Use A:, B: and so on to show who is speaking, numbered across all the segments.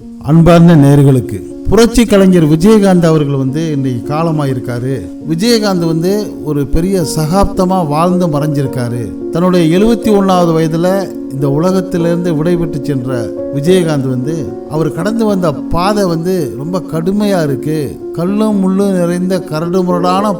A: அன்பார்ந்த நேர்களுக்கு புரட்சி கலைஞர் விஜயகாந்த் அவர்கள் வந்து இன்னைக்கு காலமாயிருக்காரு. விஜயகாந்த் வந்து ஒரு பெரிய சகாப்தமாக வாழ்ந்து மறைஞ்சிருக்காரு. தன்னுடைய எழுபத்தி ஒன்றாவது வயதில் இந்த உலகத்திலிருந்து விடைபெற்று சென்ற விஜயகாந்த் வந்து அவர் கடந்து வந்த பாதை வந்து ரொம்ப கடுமையாக இருக்குது கல்லும் முள்ளும் நிறைந்த கரடு முரடான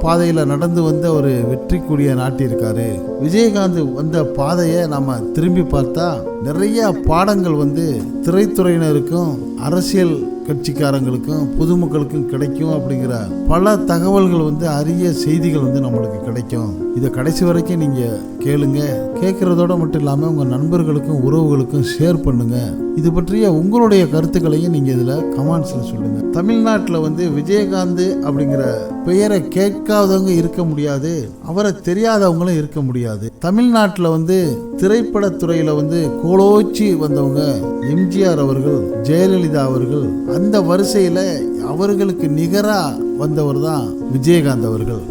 A: நடந்து வந்த ஒரு வெற்றி கூடிய நாட்டியிருக்காரு. விஜயகாந்த் வந்த பாதையை நம்ம திரும்பி பார்த்தா நிறைய பாடங்கள் வந்து திரைத்துறையினருக்கும் அரசியல் கட்சிக்காரங்களுக்கும் பொதுமக்களுக்கும் கிடைக்கும் அப்படிங்கிற பல தகவல்கள் வந்து அரிய செய்திகள் வந்து நம்மளுக்கு கிடைக்கும். இதை கடைசி வரைக்கும் நீங்கள் கேளுங்க. கேட்குறதோட மட்டும் இல்லாமல் உங்கள் நண்பர்களுக்கும் உறவுகளுக்கும் ஷேர் பண்ணுங்கள் இது பற்றிய உங்களுடைய கருத்துக்களையும் நீங்கள் இதில் கமெண்ட்ஸில் சொல்லுங்கள் தமிழ்நாட்டில் வந்து விஜயகாந்த் அப்படிங்கிற பெயரை கேட்காதவங்க இருக்க முடியாது அவரை தெரியாதவங்களும் இருக்க முடியாது. தமிழ்நாட்டில் வந்து திரைப்படத்துறையில் வந்து கோலோச்சி வந்தவங்க எம்ஜிஆர் அவர்கள் ஜெயலலிதா அவர்கள் அந்த வரிசையில் அவர்களுக்கு நிகராக வந்தவர் தான் விஜயகாந்த் அவர்கள்.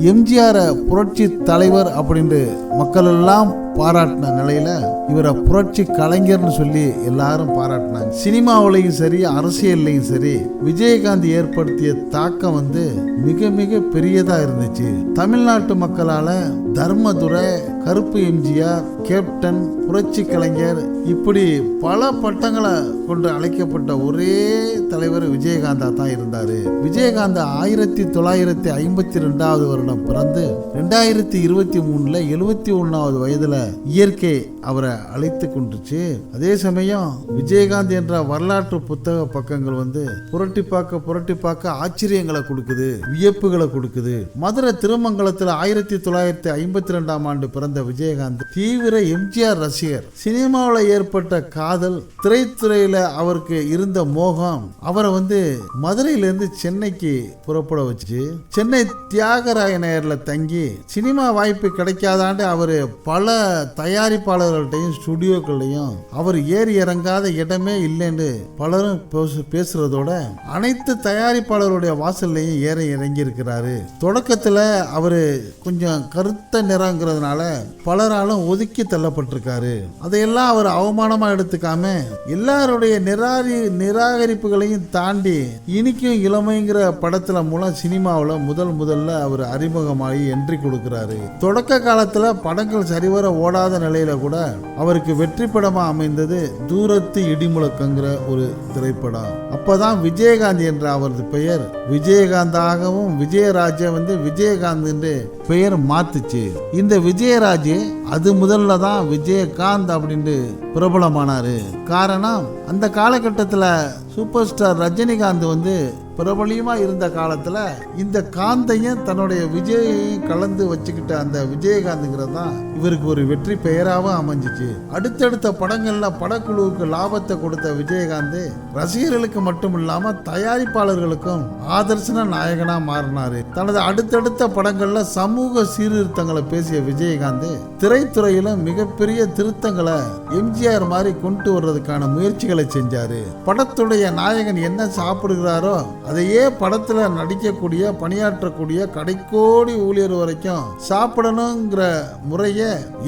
A: எம்ஜிஆரை புரட்சி தலைவர் அப்படின்ட்டு மக்கள் எல்லாம் பாராட்டின நிலையில இவரை புரட்சி கலைஞர்னு சொல்லி எல்லாரும் பாராட்டினாங்க. சினிமாவிலையும் சரி அரசியல்லையும் சரி விஜயகாந்த் ஏற்படுத்திய தாக்கம் வந்து மிக மிக பெரியதா இருந்துச்சு. தமிழ்நாட்டு மக்களால தர்மதுரை கருப்பு எம்ஜிஆர் கேப்டன் புரட்சி கலைஞர் இப்படி பல பட்டங்களை கொண்டு அழைக்கப்பட்ட ஒரே தலைவர் விஜயகாந்தா தான் இருந்தார். விஜயகாந்தா ஆயிரத்தி தொள்ளாயிரத்தி ஐம்பத்தி ரெண்டாவது வருடம் பிறந்து ரெண்டாயிரத்தி இருபத்தி மூணுல எழுபத்தி ஒன்னாவது வயதுல இயற்கை அவரை அழைத்து கொண்டுச்சு. அதே சமயம் விஜயகாந்த் என்ற வரலாற்று புத்தக பக்கங்கள் வந்து புரட்டி பார்க்க புரட்டி பார்க்க ஆச்சரியங்களை கொடுக்குது வியப்புகளை கொடுக்குது. மதுரை திருமங்கலத்தில் ஆயிரத்தி தொள்ளாயிரத்தி ஐம்பத்தி ரெண்டாம் ஆண்டு பிறந்த விஜயகாந்த் தீவிர எம்ஜிஆர் ரசிகர். சினிமாவில் ஏற்பட்ட காதல் திரைத்துறையில அவருக்கு இருந்த மோகம் அவரை வந்து மதுரையிலேருந்து சென்னைக்கு புறப்பட வச்சு சென்னை தியாகராய நேரில் தங்கி சினிமா வாய்ப்பு கிடைக்காதாண்டு அவர் பல தயாரிப்பாளர்கள்ட்டையும் ஸ்டுடியோக்கள்லையும் அவர் ஏறி இறங்காத இடமே இல்லைன்னு பலரும் பேசு- பேசுறதோட அனைத்து தயாரிப்பாளருடைய வாசல்லையும் ஏற இறங்கி இருக்கிறாரு தொடக்கத்தில் அவர் கொஞ்சம் கருத்த நிறங்கிறதுனால பலராலும் ஒதுக்கி தள்ளப்பட்டிருக்காரு. அதையெல்லாம் அவர் அவமானமா எடுத்துக்காம எல்லாருடைய நிராகரி நிராகரிப்புகளையும் தாண்டி இனிக்கும் இளமைங்கிற படத்துல மூலம் சினிமாவில் முதல் முதல்ல அவர் அறிமுகமாகி என்ட்ரி கொடுக்கிறாரு. தொடக்க காலத்துல படங்கள் சரிவர ஓடாத நிலையில கூட அவருக்கு வெற்றி படமா அமைந்தது தூரத்து இடிமுழக்கங்கிற ஒரு திரைப்படம். அப்பதான் விஜயகாந்த் என்ற அவரது பெயர் விஜயகாந்தாகவும் விஜயராஜ வந்து விஜயகாந்த் என்று பெயர் மாத்துச்சு. இந்த விஜயராஜ் राज्य அது முதல்ல தான் விஜயகாந்த் அப்படின்ட்டு பிரபலமானாரு. காரணம் அந்த காலகட்டத்தில் சூப்பர் ஸ்டார் ரஜினிகாந்த் வந்து பிரபலியமாக இருந்த காலத்தில் இந்த காந்தையும் தன்னுடைய விஜயையும் கலந்து வச்சுக்கிட்ட அந்த விஜயகாந்துங்கிறது தான் இவருக்கு ஒரு வெற்றி பெயராகவும் அமைஞ்சிச்சு. அடுத்தடுத்த படங்களில் படக்குழுவுக்கு லாபத்தை கொடுத்த விஜயகாந்த் ரசிகர்களுக்கு மட்டும் இல்லாமல் தயாரிப்பாளர்களுக்கும் ஆதர்சன நாயகனாக மாறினார். தனது அடுத்தடுத்த படங்களில் சமூக சீர்திருத்தங்களை பேசிய விஜயகாந்த் திரைத்துறையில மிகப்பெரிய திருத்தங்களை எம்ஜிஆர் மாதிரி கொண்டு வர்றதுக்கான முயற்சிகளை செஞ்சாரு. படத்துடைய நாயகன் என்ன சாப்பிடுகிறாரோ அதையே படத்துல நடிக்கக்கூடிய பணியாற்றக்கூடிய கடைக்கோடி ஊழியர் வரைக்கும் சாப்பிடணுங்கிற முறைய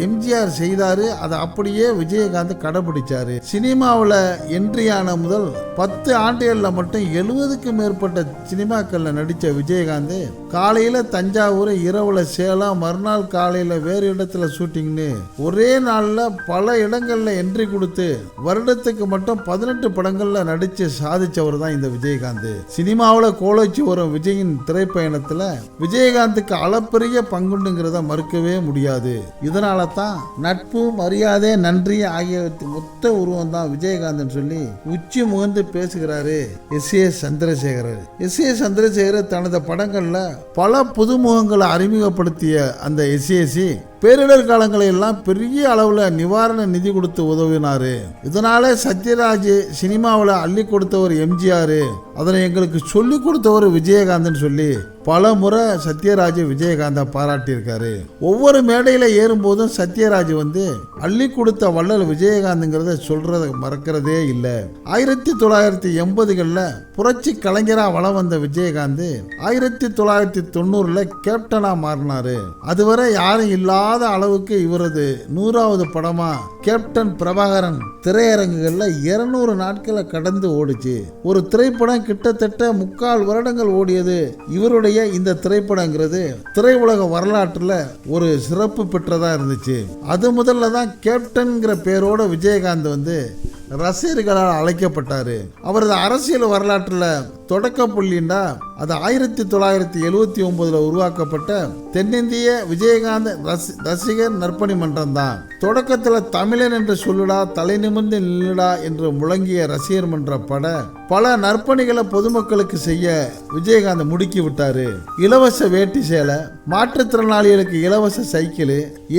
A: எம்ஜிஆர் செய்தாரு. அதை அப்படியே விஜயகாந்த் கடைபிடிச்சாரு. சினிமாவில் என்ட்ரியான முதல் பத்து ஆண்டுகளில் மட்டும் எழுபதுக்கும் மேற்பட்ட சினிமாக்கள்ல நடித்த விஜயகாந்த் காலையில தஞ்சாவூர் இரவுல சேலம் மறுநாள் காலையில வேறு இடத்துல ஷூட்டிங்னு ஒரே நாளில் பல இடங்களில் என்ட்ரி கொடுத்து வருடத்துக்கு மட்டும் பதினெட்டு படங்களில் நடிச்சு சாதித்தவர் தான் இந்த விஜயகாந்த். சினிமாவில் கோலோச்சி வரும் விஜயின் திரைப்பயணத்தில் விஜயகாந்துக்கு அளப்பரிய பங்குண்டுங்கிறத மறுக்கவே முடியாது. இதனால தான் நட்பு மரியாதை நன்றி ஆகியவற்றின் மொத்த உருவம் தான் விஜயகாந்தன் சொல்லி உச்சி முகந்து பேசுகிறாரு எஸ். ஏ. சந்திரசேகரர். எஸ். ஏ. சந்திரசேகரர் தனது படங்களில் பல புதுமுகங்களை அறிமுகப்படுத்திய அந்த எஸ்ஏசி பேரிடர் காலங்களையெல்லாம் பெரிய அளவில் நிவாரண நிதி கொடுத்து உதவினாரு. இதனால சத்யராஜ் சினிமாவில் அள்ளி கொடுத்தவர் எம்ஜிஆர். அதனை எங்களுக்கு சொல்லி கொடுத்தவர் விஜயகாந்தன் சொல்லி பல முறை சத்யராஜ் விஜயகாந்தா பாராட்டியிருக்காரு. ஒவ்வொரு மேடையில் ஏறும்போதும் சத்யராஜ் வந்து அள்ளி கொடுத்த வள்ளல் விஜயகாந்துங்கிறத சொல்கிறத மறக்கிறதே இல்லை. ஆயிரத்தி தொள்ளாயிரத்தி எண்பதுகளில் புரட்சி கலைஞராக வளம் வந்த விஜயகாந்த் ஆயிரத்தி தொள்ளாயிரத்தி தொண்ணூறில் கேப்டனாக மாறினாரு. அதுவரை யாரும் இல்லாத அளவுக்கு இவரது நூறாவது படமாக கேப்டன் பிரபாகரன் திரையரங்குகளில் இருநூறு நாட்களை கடந்து ஓடிச்சு. ஒரு திரைப்படம் கிட்டத்தட்ட முக்கால் வருடங்கள் ஓடியது. இவருடைய இந்த திரைப்படங்கிறது திரையுலக வரலாற்றில் ஒரு சிறப்பு பெற்றதாக இருந்துச்சு. அது முதல்ல தான் கேப்டன்கிற பேரோட விஜயகாந்த் வந்து ரசிகர்களால் அழைக்கப்பட்டார். அவரது அரசியல் வரலாற்றில் தொடக்க புள்ளின்னா அது ஆயிரத்தி தொள்ளாயிரத்தி எழுவத்தி ஒன்பதுல உருவாக்கப்பட்ட தென்னிந்திய விஜயகாந்த் ரசி ரசிகர் நற்பணி மன்றம் தான் தொடக்கத்தில் தமிழன் என்று சொல்லுடா தலை நிமிர்ந்து நில்லுடா என்று முழங்கிய ரசிகர் மன்ற பட பல நற்பணிகளை பொதுமக்களுக்கு செய்ய விஜயகாந்த் முடுக்கி விட்டாரு. இலவச வேட்டி சேலை மாற்றுத்திறனாளிகளுக்கு இலவச சைக்கிள்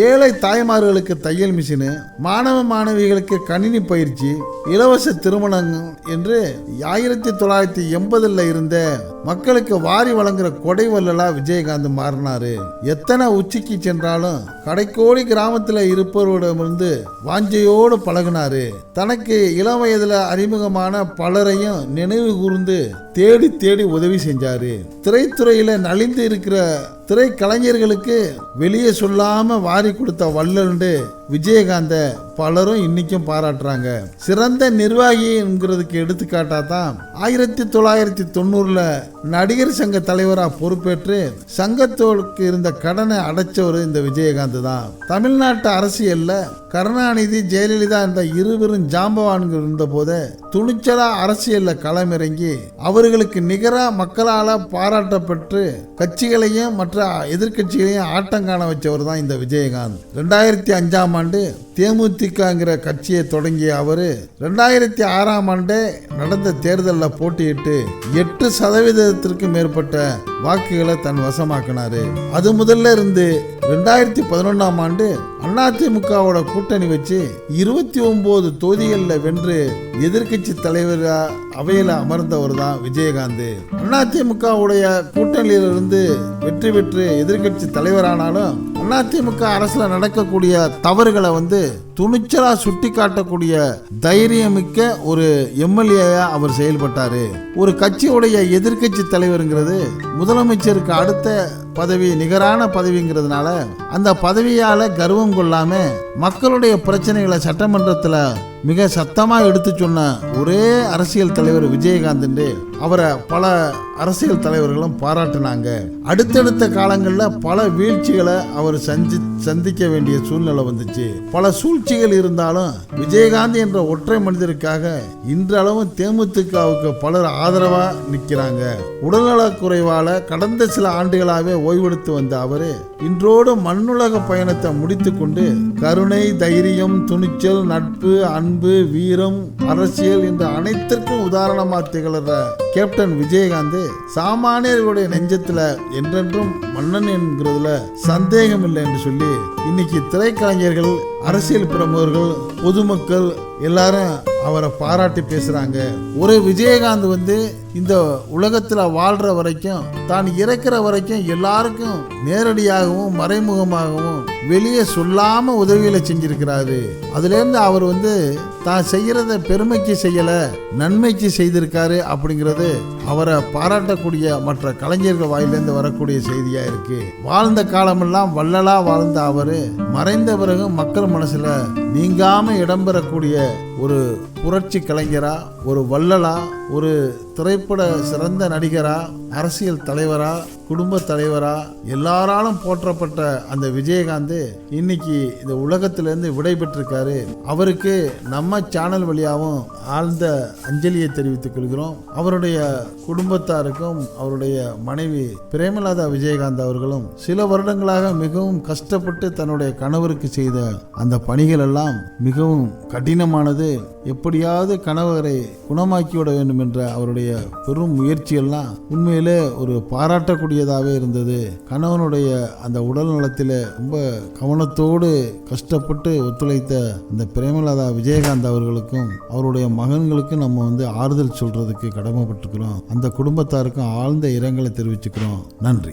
A: ஏழை தாய்மார்களுக்கு தையல் மிஷினு மாணவ மாணவிகளுக்கு கணினி பயிற்சி இலவச திருமணம் என்று ஆயிரத்தி தொள்ளாயிரத்தி எண்பது எண்பதுல இருந்த மக்களுக்கு வாரி வழங்குற கொடை வள்ளலா விஜயகாந்த் மாறினாரு. எத்தனை உச்சிக்கு சென்றாலும் கடைக்கோடி கிராமத்தில் இருப்பவரிடமிருந்து வாஞ்சையோடு பழகினாரு. தனக்கு இளம் வயதுல அறிமுகமான பலரையும் நினைவு கூர்ந்து தேடி தேடி உதவி செஞ்சாரு. திரைத்துறையில நலிந்து இருக்கிற திரைக்கலைஞர்களுக்கு வெளியே சொல்லாம வாரி கொடுத்த வள்ளல்ண்டு விஜயகாந்த பலரும் இன்னைக்கும் பாராட்டுறாங்க. சிறந்த நிர்வாகிங்கிறதுக்கு எடுத்துக்காட்டா தான் ஆயிரத்தி தொள்ளாயிரத்தி தொண்ணூறுல நடிகர் சங்க தலைவரா பொறுப்பேற்று சங்கத்தோடு இருந்த கடனை அடைச்சவர் இந்த விஜயகாந்த் தான். தமிழ்நாட்டு அரசியல்ல கருணாநிதி ஜெயலலிதா இந்த இருவரும் ஜாம்பவான்கள் இருந்த போது துணிச்சலா அரசியல்ல களமிறங்கி அவர்களுக்கு நிகரா மக்களால பாராட்டப்பட்டு கட்சிகளையும் மற்ற எதிர்க்கட்சிகளையும் ஆட்டம் காண வச்சவர் தான் இந்த விஜயகாந்த். ரெண்டாயிரத்தி அஞ்சாம் ஆண்டு தேமுதிகங்கிற கட்சியை தொடங்கிய அவர் ரெண்டாயிரத்தி ஆறாம் ஆண்டே நடந்த தேர்தலில் போட்டியிட்டு எட்டு சதவீதத்திற்கும் மேற்பட்ட வாக்குகளை தன் வசமாக்கினாரு. அது முதல்ல இருந்து ரெண்டாயிரத்தி பதினொன்றாம் ஆண்டு அதிமுகவோட கூட்டணி வச்சு இருபத்தி ஒன்பது தொகுதிகளில் வென்று எதிர்க்கட்சி தலைவரா அவையில் அமர்ந்தவர் தான் விஜயகாந்த். அதிமுகவுடைய கூட்டணியிலிருந்து வெற்றி பெற்று எதிர்க்கட்சி தலைவரானாலும் அதிமுக அரசில் நடக்கக்கூடிய தவறுகளை வந்து துணிச்சலா சுட்டி காட்டக்கூடிய தைரியமிக்க ஒரு எம்எல்ஏயா அவர் செயல்பட்டாரு. ஒரு கட்சியுடைய எதிர்க்கட்சி தலைவருங்கிறது முதலமைச்சருக்கு அடுத்த பதவி நிகரான பதவிங்கிறதுனால அந்த பதவியால கர்வம் கொள்ளாம மக்களுடைய பிரச்சனைகளை சட்டமன்றத்தில் மிக சத்தமாக எடுத்து சொன்ன ஒரே அரசியல் தலைவர் விஜயகாந்த் அவரை பல அரசியல் தலைவர்களும் பாராட்டினாங்க. அடுத்தடுத்த காலங்களில் பல வீழ்ச்சிகளை அவர் சந்தி சந்திக்க வேண்டிய சூழ்நிலை வந்துச்சு. பல சூழ்ச்சிகள் இருந்தாலும் விஜயகாந்த் என்ற ஒற்றை மனிதருக்காக இன்றளவும் தேமுதிகவுக்கு பலர் ஆதரவா நிற்கிறாங்க உடல்நலக் குறைவால கடந்த சில ஆண்டுகளாகவே ஓய்வெடுத்து வந்த அவரு இன்றோடு மண்ணுலக பயணத்தை முடித்துக்கொண்டு கருணை தைரியம் துணிச்சல் நட்பு அன்பு வீரம் அரசியல் என்ற அனைத்திற்கும் உதாரணமா திகழ்ற கேப்டன் விஜயகாந்த் சாமானியர்களுடைய நெஞ்சத்துல என்றென்றும் மன்னன் என்கிறதுல சந்தேகம் இல்லை என்று சொல்லி இன்னைக்கு திரைக்கலைஞர்கள் அரசியல் பிரமுகர்கள் பொதுமக்கள் எல்லாரும் அவரை பாராட்டி பேசுகிறாங்க ஒரு விஜயகாந்த் வந்து இந்த உலகத்தில் வாழ்கிற வரைக்கும் தான் இறக்கிற வரைக்கும் எல்லாருக்கும் நேரடியாகவும் மறைமுகமாகவும் வெளியே சொல்லாமல் உதவிகளை செஞ்சிருக்கிறாரு. அதுலேருந்து அவர் வந்து தான் செய்கிறத பெருமைக்கு செய்யலை நன்மைக்கு செய்திருக்காரு அப்படிங்கிறது அவரை பாராட்டக்கூடிய மற்ற கலைஞர்கள் வாயிலேருந்து வரக்கூடிய செய்தியாக இருக்குது வாழ்ந்த காலமெல்லாம் வள்ளலாக வாழ்ந்த அவர். மறைந்த பிறகு மக்கள் மனசில் நீங்காம இடம்பெறக்கூடிய ஒரு புரட்சி கலைஞரா ஒரு வள்ளலா ஒரு திரைப்பட சிறந்த நடிகரா அரசியல் தலைவரா குடும்ப தலைவரா எல்லாராலும் போற்றப்பட்ட அந்த விஜயகாந்த் இன்னைக்கு இந்த உலகத்திலேருந்து விடை பெற்றிருக்காரு அவருக்கு நம்ம சேனல் வழியாகவும் ஆழ்ந்த அஞ்சலியை தெரிவித்துக் கொள்கிறோம். அவருடைய குடும்பத்தாருக்கும் அவருடைய மனைவி பிரேமலாதா விஜயகாந்த் அவர்களும் சில வருடங்களாக மிகவும் கஷ்டப்பட்டு தன்னுடைய கணவருக்கு செய்த அந்த பணிகள் எல்லாம் மிகவும் கடினமானது. எப்படியாவது கணவரை குணமாக்கிவிட வேண்டும் என்ற அவருடைய பெரும் முயற்சியெல்லாம் உண்மையிலே ஒரு பாராட்டக்கூடிய பாராட்டக்கூடியதாகவே இருந்தது. கணவனுடைய அந்த உடல் நலத்தில் ரொம்ப கவனத்தோடு கஷ்டப்பட்டு ஒத்துழைத்த அந்த பிரேமலதா விஜயகாந்த் அவர்களுக்கும் அவருடைய மகன்களுக்கும் நம்ம வந்து ஆறுதல் சொல்றதுக்கு கடமைப்பட்டிருக்கிறோம். அந்த குடும்பத்தாருக்கும் ஆழ்ந்த இரங்கலை தெரிவிச்சுக்கிறோம். நன்றி.